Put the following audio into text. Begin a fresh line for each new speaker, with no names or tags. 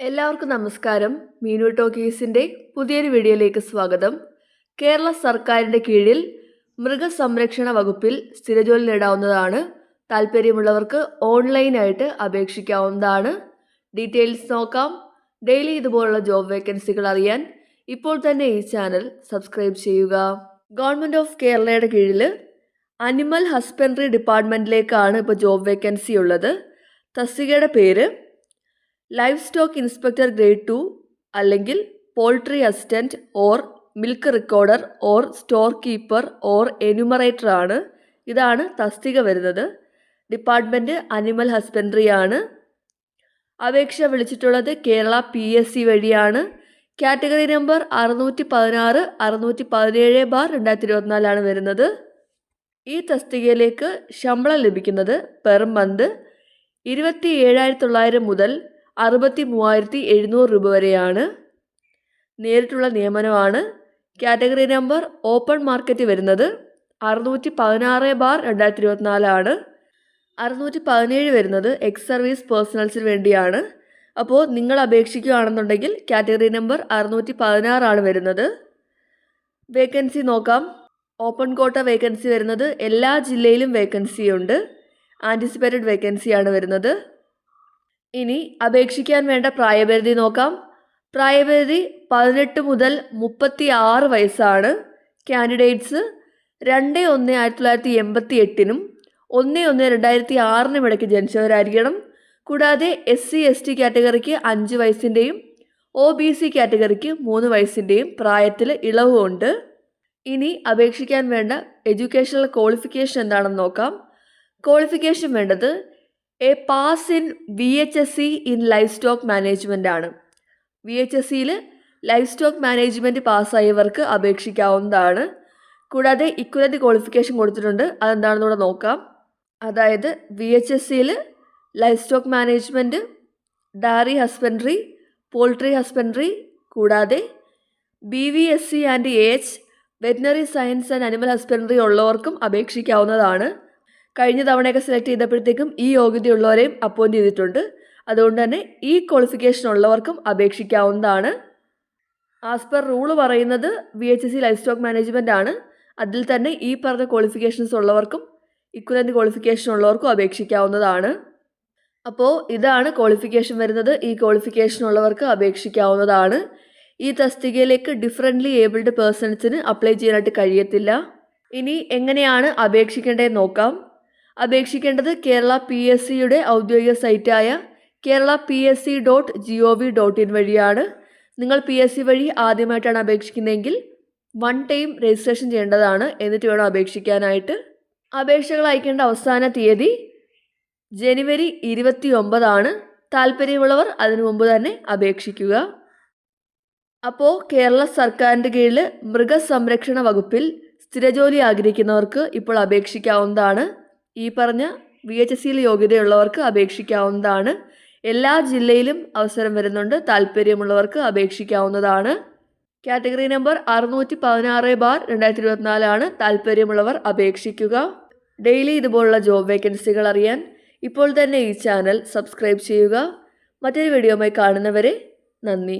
എല്ലാവർക്കും നമസ്കാരം. മീനു ടോക്കീസിന്റെ പുതിയൊരു വീഡിയോയിലേക്ക് സ്വാഗതം. കേരള സർക്കാരിന്റെ കീഴിൽ മൃഗസംരക്ഷണ വകുപ്പിൽ സ്ഥിരജോലി നേടാവുന്നതാണ്. താല്പര്യമുള്ളവർക്ക് ഓൺലൈനായിട്ട് അപേക്ഷിക്കാവുന്നതാണ്. ഡീറ്റെയിൽസ് നോക്കാം. ഡെയിലി ഇതുപോലുള്ള ജോബ് വേക്കൻസികൾ അറിയാൻ ഇപ്പോൾ തന്നെ ഈ ചാനൽ സബ്സ്ക്രൈബ് ചെയ്യുക. ഗവൺമെന്റ് ഓഫ് കേരളയുടെ കീഴിൽ അനിമൽ ഹസ്ബൻഡറി ഡിപ്പാർട്ട്മെന്റിലേക്കാണ് ഇപ്പോൾ ജോബ് വേക്കൻസി ഉള്ളത്. തസ്തികയുടെ പേര് livestock inspector grade two അല്ലെങ്കിൽ poultry assistant or milk recorder or storekeeper or enumerator ആണ്. ഇതാണ് തസ്തിക വരുന്നത്. ഡിപ്പാർട്ട്മെന്റ് അനിമൽ ഹസ്ബൻഡറി ആണ് അപേക്ഷ വിളിച്ചിട്ടുള്ളത് കേരള പി എസ് സി വഴിയാണ്. കാറ്റഗറി നമ്പർ അറുന്നൂറ്റി പതിനാറ് അറുന്നൂറ്റി പതിനേഴ് ബാർ രണ്ടായിരത്തി ഇരുപത്തിനാലാണ് വരുന്നത്. ഈ തസ്തികയിലേക്ക് ശമ്പളം ലഭിക്കുന്നത് പെർ മന്ത് ഇരുപത്തി ഏഴായിരത്തി തൊള്ളായിരം മുതൽ അറുപത്തി മൂവായിരത്തി എഴുന്നൂറ് രൂപ വരെയാണ് നേരിട്ടുള്ള നിയമനമാണ്. കാറ്റഗറി നമ്പർ ഓപ്പൺ മാർക്കറ്റ് വരുന്നത് അറുന്നൂറ്റി പതിനാറ് ബാർ രണ്ടായിരത്തി ഇരുപത്തിനാലാണ് അറുന്നൂറ്റി പതിനേഴ് വരുന്നത് എക്സ് സർവീസ് പേഴ്സണൽസിന് വേണ്ടിയാണ്. അപ്പോൾ നിങ്ങൾ അപേക്ഷിക്കുകയാണെന്നുണ്ടെങ്കിൽ കാറ്റഗറി നമ്പർ അറുന്നൂറ്റി പതിനാറാണ് വരുന്നത്. വേക്കൻസി നോക്കാം. ഓപ്പൺ കോട്ട വേക്കൻസി വരുന്നത് എല്ലാ ജില്ലയിലും വേക്കൻസി ഉണ്ട്. ആന്റിസിപ്പേറ്റഡ് വേക്കൻസിയാണ് വരുന്നത്. ഇനി അപേക്ഷിക്കാൻ വേണ്ട പ്രായപരിധി നോക്കാം. പ്രായപരിധി പതിനെട്ട് മുതൽ മുപ്പത്തി ആറ് വയസ്സാണ്. കാൻഡിഡേറ്റ്സ് രണ്ട് ഒന്ന് ആയിരത്തി തൊള്ളായിരത്തി എൺപത്തി എട്ടിനും ഒന്ന് ഒന്ന് രണ്ടായിരത്തി ആറിനും ഇടയ്ക്ക് ജനിച്ചവരായിരിക്കണം. കൂടാതെ എസ് സി എസ് ടി കാറ്റഗറിക്ക് അഞ്ച് വയസ്സിന്റെയും ഒ ബി സി കാറ്റഗറിക്ക് മൂന്ന് വയസ്സിന്റെയും പ്രായത്തിൽ ഇളവുമുണ്ട് ഇനി അപേക്ഷിക്കാൻ വേണ്ട എഡ്യൂക്കേഷണൽ ക്വാളിഫിക്കേഷൻ എന്താണെന്ന് നോക്കാം. ക്വാളിഫിക്കേഷൻ വേണ്ടത് A pass in V H S C in livestock management ആണ് വി എച്ച് എസ് സിയിൽ ലൈഫ് സ്റ്റോക്ക് മാനേജ്മെന്റ് പാസ്സായവർക്ക് അപേക്ഷിക്കാവുന്നതാണ്. കൂടാതെ ഇക്വലന്റ് ക്വാളിഫിക്കേഷൻ കൊടുത്തിട്ടുണ്ട്. അതെന്താണെന്ന് കൂടെ നോക്കാം. അതായത് വി എച്ച് എസ് സിയിൽ livestock management dairy husbandry poultry husbandry കൂടാതെ B V S C and H veterinary science and animal husbandry ഉള്ളവർക്കും അപേക്ഷിക്കാവുന്നതാണ്. കഴിഞ്ഞ തവണയൊക്കെ സെലക്ട് ചെയ്തപ്പോഴത്തേക്കും ഈ യോഗ്യതയുള്ളവരെയും അപ്പോയിന്റ് ചെയ്തിട്ടുണ്ട്. അതുകൊണ്ട് തന്നെ ഈ ക്വാളിഫിക്കേഷൻ ഉള്ളവർക്കും അപേക്ഷിക്കാവുന്നതാണ്. ആസ് പെർ റൂൾ പറയുന്നത് V H S C livestock management ആണ്. അതിൽ തന്നെ ഈ പറഞ്ഞ ക്വാളിഫിക്കേഷൻസ് ഉള്ളവർക്കും ഇക്വലന്റ് ക്വാളിഫിക്കേഷൻ ഉള്ളവർക്കും അപേക്ഷിക്കാവുന്നതാണ്. അപ്പോൾ ഇതാണ് ക്വാളിഫിക്കേഷൻ വരുന്നത്. ഈ ക്വാളിഫിക്കേഷൻ ഉള്ളവർക്ക് അപേക്ഷിക്കാവുന്നതാണ്. ഈ തസ്തികയിലേക്ക് ഡിഫറെന്റ്ലി ഏബിൾഡ് പേഴ്സൺസിന് അപ്ലൈ ചെയ്യാനായിട്ട് കഴിയത്തില്ല. ഇനി എങ്ങനെയാണ് അപേക്ഷിക്കേണ്ടതെന്ന് നോക്കാം. അപേക്ഷിക്കേണ്ടത് കേരള പി എസ് സിയുടെ ഔദ്യോഗിക സൈറ്റായ Kerala P S C dot G O V dot in വഴിയാണ്. നിങ്ങൾ പി എസ് സി വഴി ആദ്യമായിട്ടാണ് അപേക്ഷിക്കുന്നതെങ്കിൽ വൺ ടൈം രജിസ്ട്രേഷൻ ചെയ്യേണ്ടതാണ് എന്നിട്ട് വേണം അപേക്ഷിക്കാനായിട്ട്. അപേക്ഷകൾ അയക്കേണ്ട അവസാന തീയതി ജനുവരി ഇരുപത്തി ഒമ്പതാണ് താല്പര്യമുള്ളവർ അതിനു മുമ്പ് തന്നെ അപേക്ഷിക്കുക. അപ്പോൾ കേരള സർക്കാരിന്റെ കീഴിൽ മൃഗസംരക്ഷണ വകുപ്പിൽ സ്ഥിരജോലി ആഗ്രഹിക്കുന്നവർക്ക് ഇപ്പോൾ അപേക്ഷിക്കാവുന്നതാണ്. ഈ പറഞ്ഞ വി എച്ച് എസ് സിയിൽ യോഗ്യതയുള്ളവർക്ക് അപേക്ഷിക്കാവുന്നതാണ്. എല്ലാ ജില്ലയിലും അവസരം വരുന്നുണ്ട്. താല്പര്യമുള്ളവർക്ക് അപേക്ഷിക്കാവുന്നതാണ്. കാറ്റഗറി നമ്പർ അറുന്നൂറ്റി പതിനാറ് ബാർ രണ്ടായിരത്തി ഇരുപത്തിനാലാണ് താല്പര്യമുള്ളവർ അപേക്ഷിക്കുക. ഡെയിലി ഇതുപോലുള്ള ജോബ് വേക്കൻസികൾ അറിയാൻ ഇപ്പോൾ തന്നെ ഈ ചാനൽ സബ്സ്ക്രൈബ് ചെയ്യുക. മറ്റൊരു വീഡിയോയുമായി കാണുന്നവരെ നന്ദി.